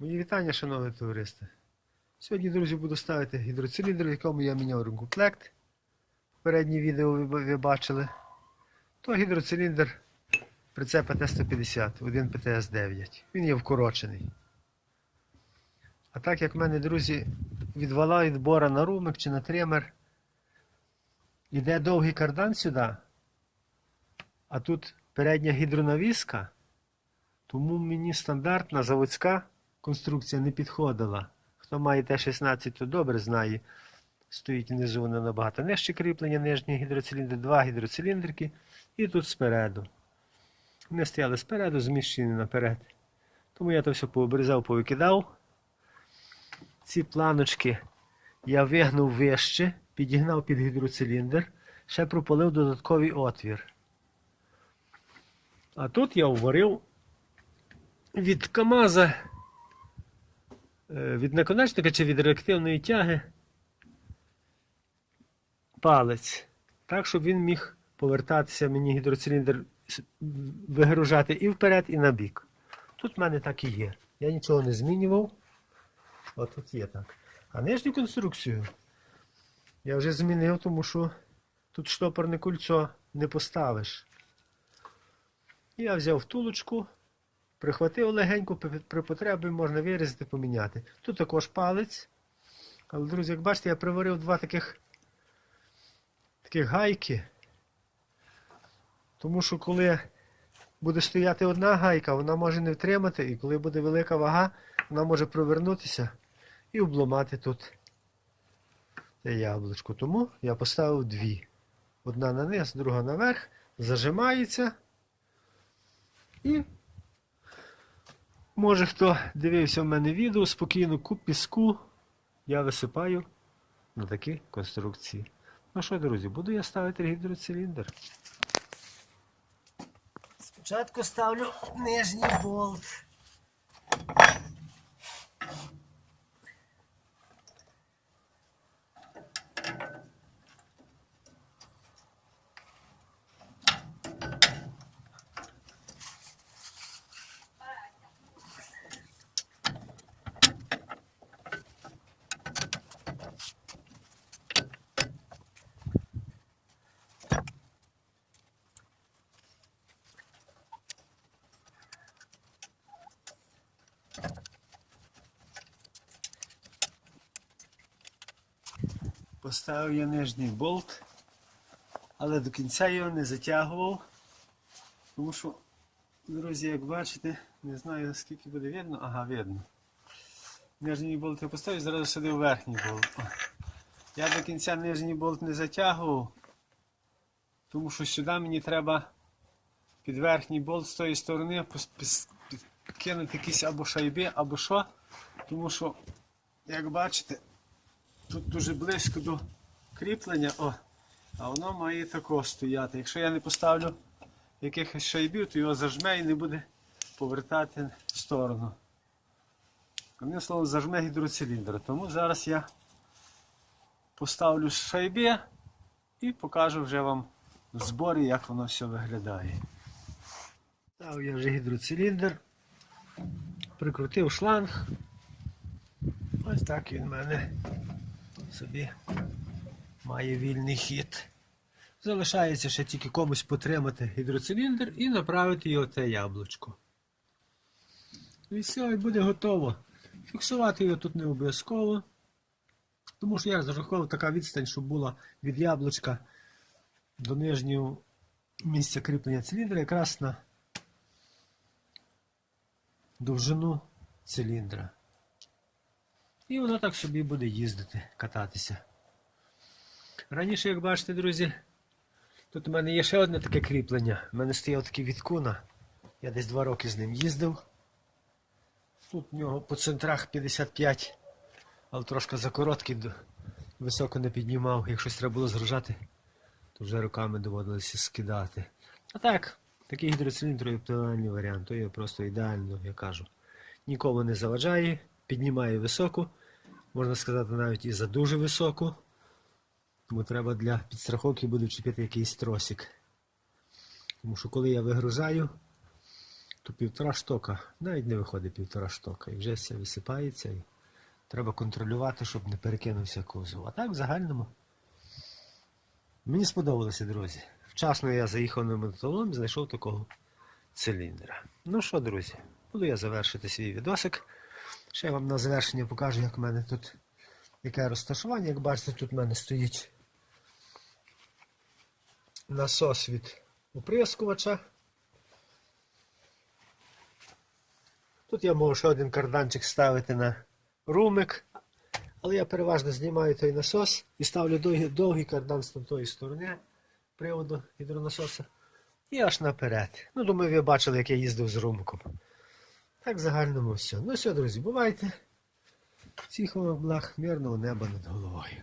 Мої вітання, шановне товариство. Сьогодні, друзі, буду ставити гідроциліндр, в якому я міняв ремкомплект. Попереднє відео ви, бачили. То гідроциліндр прицепа Т-150, один ПТС-9. Він є вкорочений. А так як в мене, друзі, від вала від бора на румик чи на тример, іде довгий кардан сюди, а тут передня гідронавіска, тому мені стандартна заводська конструкція не підходила. Хто має Т-16, то добре знає. Стоїть внизу вона набагато нижче кріплення, нижній гідроциліндр, два гідроциліндрики і тут спереду. Вони стояли спереду, зміщені наперед. Тому я то все пообрізав, повикидав. Ці планочки я вигнув вище, підігнав під гідроциліндр, ще пропалив додатковий отвір. А тут я уварив від КАМАЗа, від наконечника чи від реактивної тяги палець. Так, щоб він міг повертатися мені гідроциліндр вигружати і вперед, і на бік. Тут в мене так і є. Я нічого не змінював. От тут є так. А нижню конструкцію я вже змінив, тому що тут штопорне кульцо не поставиш. Я взяв втулочку, прихватив легенько, при- потребі можна вирізати, поміняти. Тут також палець. Але, друзі, як бачите, я приварив два таких, таких гайки. Тому що коли буде стояти одна гайка, вона може не втримати, і коли буде велика вага, вона може провернутися і обломати тут це яблучко. Тому я поставив дві. Одна на низ, друга наверх, зажимається. І може хто дивився в мене відео, спокійно куп піску я висипаю на такі конструкції. Ну що, друзі, буду я ставити гідроциліндр. Спочатку ставлю нижній болт. Поставив я нижній болт, але до кінця його не затягував. Тому що, друзі, як бачите, не знаю скільки буде видно. Ага, видно. Нижній болт я поставив, зразу сюди верхній болт. Я до кінця нижній болт не затягував, тому що сюди мені треба під верхній болт з тої сторони підкинути якісь або шайби, або що. Тому що, як бачите, тут дуже близько до кріплення, о, а воно має тако стояти. Якщо я не поставлю якихось шайбів, то його зажме і не буде повертати в сторону. Одним словом, зажме гідроциліндр. Тому зараз я поставлю шайби і покажу вже вам в зборі, як воно все виглядає. Став я вже гідроциліндр, прикрутив шланг. Ось так він в мене собі має вільний хід. Залишається ще тільки комусь потримати гідроциліндр і направити його те яблучко. І все, і буде готово. Фіксувати його тут не обов'язково. Тому що я розраховував така відстань, щоб була від яблучка до нижнього місця кріплення циліндра якраз на довжину циліндра. І воно так собі буде їздити, кататися. Раніше, як бачите, друзі, тут у мене є ще одне таке кріплення. У мене стояв такий відкуна. Я десь два роки з ним їздив. Тут в нього по центрах 55, але трошки закороткий, високо не піднімав. Якщо треба було згружати, то вже руками доводилося скидати. А так, такий гідроциліндр оптимальний варіант, то є просто ідеально, я кажу. Нікому не заважає, піднімає високо, можна сказати, навіть і за дуже високу. Тому треба для підстраховки буде вчепити якийсь тросик. Тому що коли я вигружаю, то півтора штока, навіть не виходить півтора штока. І вже все висипається. І треба контролювати, щоб не перекинувся кузов. А так в загальному. Мені сподобалося, друзі. Вчасно я заїхав на мотолом і знайшов такого циліндра. Ну що, друзі, буду я завершити свій відосик. Ще я вам на завершення покажу, як в мене тут яке розташування. Як бачите, тут в мене стоїть насос від оприскувача. Тут я можу ще один карданчик ставити на румик, але я переважно знімаю той насос і ставлю довгий, довгий кардан з тої сторони приводу гідронасоса і аж наперед. Ну, думаю, ви бачили, як я їздив з румком. Так в загальному все. Ну все, друзі, бувайте. Всіх благ, мирного неба над головою.